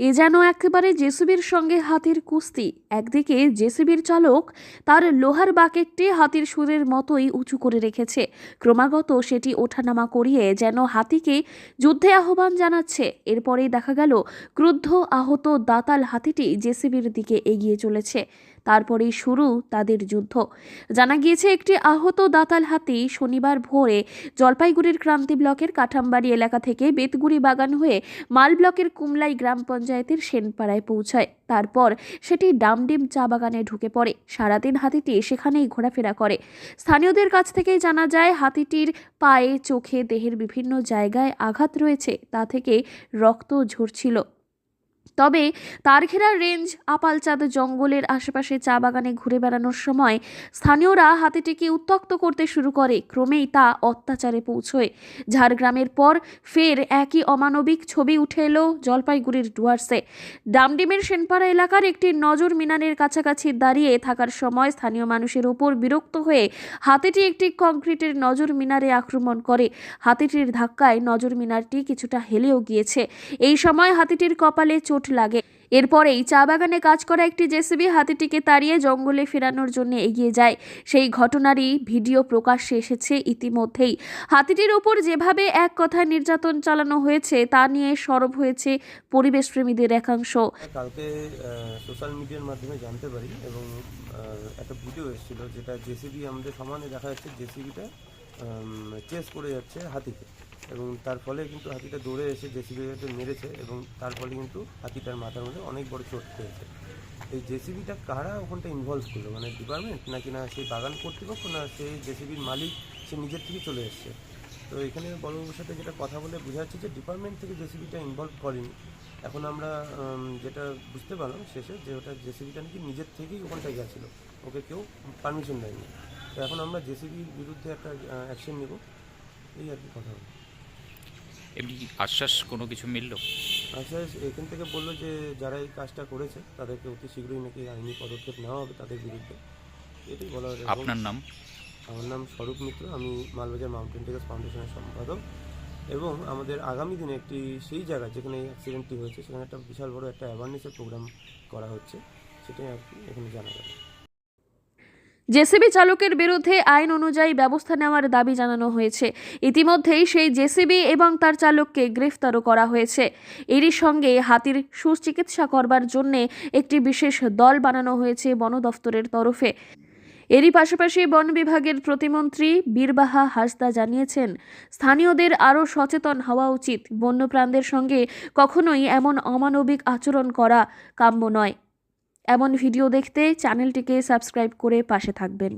এ যেন একেবারে জেসিবির সঙ্গে হাতির কুস্তি। একদিকে জেসিবির চালক তার লোহার বাকেটটি হাতির সুরের মতোই উঁচু করে রেখেছে। ক্রমাগত সেটি ওঠানামা করিয়ে যেন হাতিকে যুদ্ধে আহ্বান জানাচ্ছে। এরপরেই দেখা গেল, ক্রুদ্ধ আহত দাতাল হাতিটি জেসিবির দিকে এগিয়ে চলেছে। তারপরেই শুরু তাদের যুদ্ধ। জানা গিয়েছে, একটি আহত দাতাল হাতি শনিবার ভোরে জলপাইগুড়ির ক্রান্তি ব্লকের কাঠামবাড়ি এলাকা থেকে বেতগুড়ি বাগান হয়ে মাল ব্লকের কুমলাই গ্রাম পঞ্চায়েতের সেনপাড়ায় পৌঁছায়। তারপর সেটি ডামডিম চা বাগানে ঢুকে পড়ে। সারাদিন হাতিটি সেখানেই ঘোরাফেরা করে। স্থানীয়দের কাছ থেকে জানা যায়, হাতিটির পায়ে, চোখে, দেহের বিভিন্ন জায়গায় আঘাত রয়েছে। তা থেকে রক্ত ঝরছিল। তবে তারঘেরা রেঞ্জ, আপালচাঁদ জঙ্গলের আশেপাশে চা বাগানে ঘুরে বেড়ানোর সময় স্থানীয়রা হাতিটিকে উত্তক্ত করতে শুরু করে। ক্রমেই তা অত্যাচারে পৌঁছয়। ঝাড়গ্রামের পর ফের একই অমানবিক ছবি উঠে এলো জলপাইগুড়ির ডুয়ার্সে। ডামডিমের সেনপাড়া এলাকার একটি নজর মিনারের কাছাকাছি দাঁড়িয়ে থাকার সময় স্থানীয় মানুষের উপর বিরক্ত হয়ে হাতিটি একটি কংক্রিটের নজর মিনারে আক্রমণ করে। হাতিটির ধাক্কায় নজর মিনারটি কিছুটা হেলেও গিয়েছে। এই সময় হাতিটির কপালে চোট লাগে। এরপরেই চা বাগানে কাজ করা একটি জেসিবি হাতিটিকে তাড়িয়ে জঙ্গলে ফেরানোর জন্য এগিয়ে যায়। সেই ঘটনারই ভিডিও প্রকাশ্যে এসেছে ইতিমধ্যেই। হাতিটির ওপর যেভাবে এক কথায় নির্যাতন চালানো হয়েছে, তা নিয়ে সরব হয়েছে পরিবেশপ্রেমীদের একাংশ। কালকে সোশ্যাল মিডিয়ার মাধ্যমে জানতে পারি এবং একটা ভিডিও এসেছিল যেটা জেসিবি আমাদের সমানে দেখা যাচ্ছে জেসিবিটা চেস করে যাচ্ছে হাতিকে। এবং তার ফলে কিন্তু হাতিটা দৌড়ে এসে জেসিবিটাকে মেরেছে এবং তার ফলে কিন্তু হাতিটার মাথার মধ্যে অনেক বড় চোট পেয়েছে। এই জেসিবিটা কারা ওখানটা ইনভলভ করল? মানে ডিপার্টমেন্ট নাকি না সেই বাগান কর্তৃপক্ষ? না সেই জেসিবির মালিক? সে নিজের থেকে চলে এসছে। তো এখানে বড়বাবুর সাথে যেটা কথা বলে বোঝা যাচ্ছে যে ডিপার্টমেন্ট থেকে জেসিবিটা ইনভলভ করেনি। এখন আমরা যেটা বুঝতে পারলাম শেষে যে ওটা জেসিবিটা নাকি নিজের থেকেই ওখানটায় গেছিল। ওকে কেউ পারমিশন দেয়নি। তো এখন আমরা জেসিবির বিরুদ্ধে একটা অ্যাকশন নেব। এই আর কি কথা হলো এমনি আশ্বাস কোনো কিছু মিলল? আশ্বাস এখান থেকে বলল যে যারা এই কাজটা করেছে তাদেরকে অতি শীঘ্রই নাকি আইনি পদক্ষেপ নেওয়া হবে তাদের বিরুদ্ধে। এটাই বলা হয়েছে। আপনার নাম? আমার নাম স্বরূপ মিত্র। আমি মালবাজার মাউন্টেন টেকার্স ফাউন্ডেশনের সম্পাদক। এবং আমাদের আগামী দিনে একটি সেই জায়গা যেখানে এই অ্যাক্সিডেন্টটি হয়েছে সেখানে একটা বিশাল বড় একটা অ্যাওয়ারনেসের প্রোগ্রাম করা হচ্ছে সেটাই আর কি এখানে জানা গেল। জেসিবি চালকের বিরুদ্ধে আইন অনুযায়ী ব্যবস্থা নেওয়ার দাবি জানানো হয়েছে। ইতিমধ্যেই সেই জেসিবি এবং তার চালককে গ্রেফতারও করা হয়েছে। এরই সঙ্গে হাতির সুচিকিৎসা করবার জন্যে একটি বিশেষ দল বানানো হয়েছে বন দফতরের তরফে। এরই পাশাপাশি বন বিভাগের প্রতিমন্ত্রী বীরবাহা হাসদা জানিয়েছেন, স্থানীয়দের আরও সচেতন হওয়া উচিত। বন্যপ্রাণদের সঙ্গে কখনোই এমন অমানবিক আচরণ করা কাম্য নয়। এমন ভিডিও দেখতে চ্যানেলটিকে সাবস্ক্রাইব করে পাশে থাকবেন।